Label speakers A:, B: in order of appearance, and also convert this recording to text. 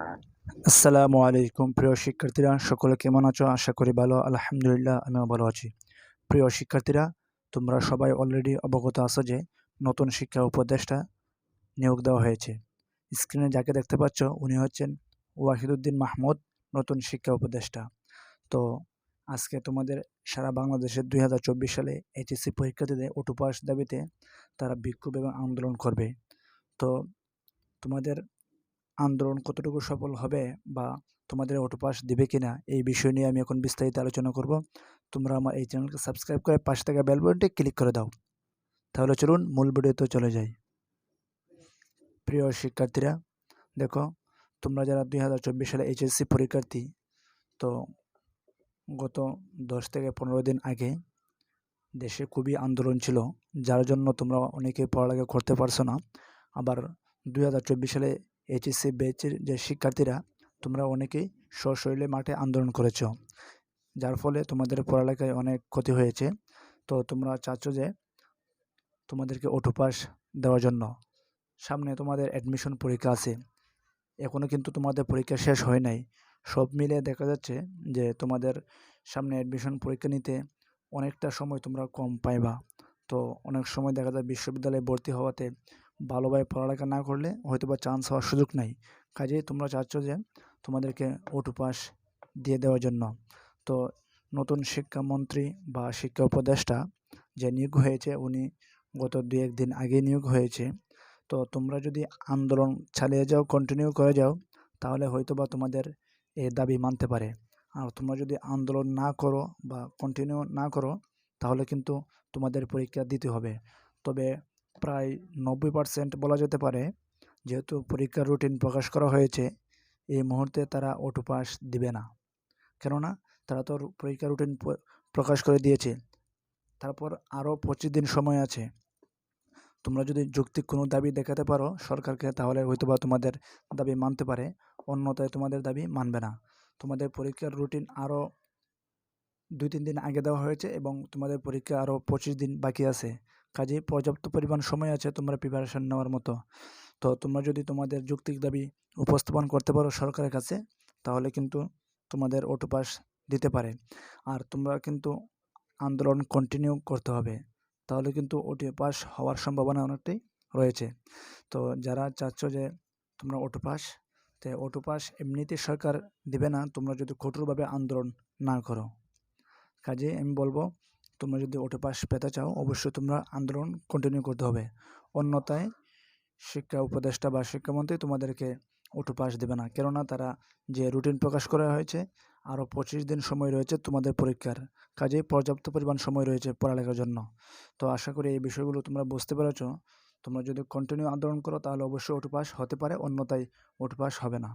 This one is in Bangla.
A: আসসালামু আলাইকুম, প্রিয় শিক্ষার্থীরা। সকলে কেমন আছো? আশা করি ভালো। আলহামদুলিল্লাহ, আমিও ভালো আছি। প্রিয় শিক্ষার্থীরা, তোমরা সবাই অলরেডি অবগত আছো যে নতুন শিক্ষা উপদেষ্টা নিয়োগ দেওয়া হয়েছে। স্ক্রিনে যাকে দেখতে পাচ্ছ, উনি হচ্ছেন ওয়াহিদুদ্দিন মাহমুদ, নতুন শিক্ষা উপদেষ্টা। তো আজকে তোমাদের সারা বাংলাদেশের দুই হাজার চব্বিশ সালে এইচএসসি পরীক্ষার্থীদের ওটু পাস দাবিতে তারা বিক্ষোভ এবং আন্দোলন করবে। তো তোমাদের আন্দোলন কতটুকু সফল হবে বা তোমাদের অটোপাস দিবে কিনা, এই বিষয় নিয়ে আমি এখন বিস্তারিত আলোচনা করব। তোমরা আমার এই চ্যানেলকে সাবস্ক্রাইব করে পাশে থাকা বেল ক্লিক করে দাও। তাহলে চলুন মূল ভিডিওতে চলে যাই। প্রিয় শিক্ষার্থীরা, দেখো, তোমরা যারা দুই হাজার চব্বিশ সালে এইচএসসি পরীক্ষার্থী, তো গত দশ থেকে পনেরো দিন আগে দেশে খুবই আন্দোলন ছিল, যার জন্য তোমরা অনেকে পড়ালেখা করতে পারছ না। আবার দু হাজার চব্বিশ সালে এইচএসসি ব্যাচের যে শিক্ষার্থীরা, তোমরা অনেকেই সশরীরে মাঠে আন্দোলন করেছ। যার ফলে তোমাদের পড়ালেখায় অনেক ক্ষতি হয়েছে। তো তোমরা চাচ্ছ যে তোমাদেরকে অটো পাস দেওয়ার জন্য। সামনে তোমাদের অ্যাডমিশন পরীক্ষা আছে। এখনও কিন্তু তোমাদের পরীক্ষা শেষ হয় নাই। সব মিলে দেখা যাচ্ছে যে তোমাদের সামনে অ্যাডমিশন পরীক্ষা নিতে অনেকটা সময় তোমরা কম পাইবা। তো অনেক সময় দেখা যায় বিশ্ববিদ্যালয়ে ভর্তি হওয়াতে ভালোভাবে পড়ালেখা না করলে হয়তো বা চান্স হওয়ার সুযোগ নাই। কাজেই তোমরা চাচ্ছ যে তোমাদেরকে ওটু পাস দিয়ে দেওয়ার জন্য। তো নতুন শিক্ষামন্ত্রী বা শিক্ষা উপদেষ্টা যে নিয়োগ হয়েছে, উনি গত দু একদিন আগে নিয়োগ হয়েছে। তো তোমরা যদি আন্দোলন চালিয়ে যাও কন্টিনিউ করে যাও, তাহলে হয়তো বা তোমাদের এই দাবি মানতে পারে। আর তোমরা যদি আন্দোলন না করো বা কন্টিনিউ না করো, তাহলে কিন্তু তোমাদের পরীক্ষা দিতে হবে। তবে প্রায় নব্বই পার্সেন্ট বলা যেতে পারে। যেহেতু পরীক্ষার রুটিন প্রকাশ করা হয়েছে, এই মুহূর্তে তারা ওটু পাস দিবে না। কেননা তারা তো পরীক্ষার রুটিন প্রকাশ করে দিয়েছে। তারপর আরও পঁচিশ দিন সময় আছে। তোমরা যদি যৌক্তিক কোনো দাবি দেখাতে পারো সরকারকে, তাহলে হয়তো বা তোমাদের দাবি মানতে পারে। অন্যথায় তোমাদের দাবি মানবে না। তোমাদের পরীক্ষার রুটিন আরও দুই তিন দিন আগে দেওয়া হয়েছে এবং তোমাদের পরীক্ষা আরও পঁচিশ দিন বাকি আছে। কাজেই পর্যাপ্ত পরিমাণ সময় আছে তোমরা প্রিপারেশান নেওয়ার মতো। তো তোমরা যদি তোমাদের যৌক্তিক দাবি উপস্থাপন করতে পারো সরকারের কাছে, তাহলে কিন্তু তোমাদের অটো পাস দিতে পারে। আর তোমরা কিন্তু আন্দোলন কন্টিনিউ করতে হবে, তাহলে কিন্তু ওটি পাস হওয়ার সম্ভাবনা অনেকটাই রয়েছে। তো যারা চাচ্ছ যে তোমরা অটো পাস তো অটো পাস এমনিতে সরকার দেবে না, তোমরা যদি কঠোরভাবে আন্দোলন না করো। কাজে আমি বলব তোমরা যদি ওটো পাস পেতে চাও, অবশ্যই তোমরা আন্দোলন কন্টিনিউ করতে হবে। অন্যথায় শিক্ষা উপদেষ্টা বা শিক্ষামন্ত্রী তোমাদেরকে ওটো পাস দেবে না, কেননা তারা যে রুটিন প্রকাশ করা হয়েছে, আরও পঁচিশ দিন সময় রয়েছে তোমাদের পরীক্ষার। কাজে পর্যাপ্ত পরিমাণ সময় রয়েছে পড়ালেখার জন্য। তো আশা করি এই বিষয়গুলো তোমরা বুঝতে পেরেছ। তোমরা যদি কন্টিনিউ আন্দোলন করো, তাহলে অবশ্যই ওটো পাস হতে পারে, অন্যথায় ওটো পাস হবে না।